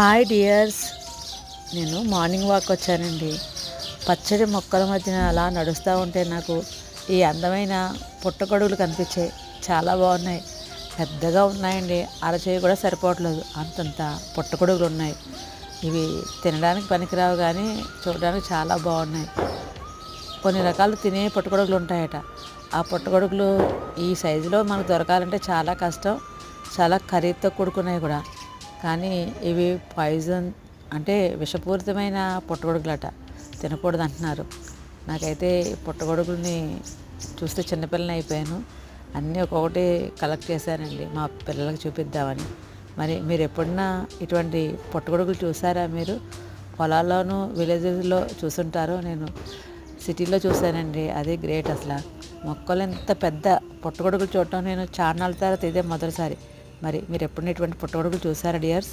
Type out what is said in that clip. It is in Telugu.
హాయ్ డియర్స్ నేను మార్నింగ్ వాక్ వచ్చానండి. పచ్చడి మొక్కల మధ్యన అలా నడుస్తూ ఉంటే నాకు ఈ అందమైన పుట్టగొడుగులు కనిపించాయి. చాలా బాగున్నాయి. పెద్దగా ఉన్నాయండి. అరచేయి కూడా సరిపోవట్లేదు. అంతంత పుట్టగొడుగులు ఉన్నాయి. ఇవి తినడానికి పనికిరావు కానీ చూడడానికి చాలా బాగున్నాయి. కొన్ని రకాలు తినే పుట్టగొడుగులు ఉంటాయట. ఆ పుట్టగొడుగులు ఈ సైజులో మనకు దొరకాలంటే చాలా కష్టం. చాలా ఖరీదుతో కూడుకున్నాయి కూడా. కానీ ఇవి పాయిజన్ అంటే విషపూరితమైన పుట్టగొడుగులట. తినకూడదు అంటున్నారు. నాకైతే పుట్టగొడుగుల్ని చూస్తే చిన్నపిల్లని అయిపోయాను. అన్నీ ఒక్కొక్కటి కలెక్ట్ చేశానండి. మా పిల్లలకు చూపిద్దామని. మరి మీరు ఎప్పుడన్నా ఇటువంటి పుట్టగొడుగులు చూసారా మీరు? పొలాల్లోనూ విలేజెస్లో చూసుంటారు నేను సిటీలో చూశానండి. అది గ్రేట్ అసలు. మొక్కలు ఎంత పెద్ద పుట్టగొడుగులు చూడటం నేను చాన్నాళ్ళ తర్వాత ఇదే మొదటిసారి. మరి మీరు ఎప్పుడైనా ఇటువంటి పుట్టగొడుగులు చూసారా డియర్స్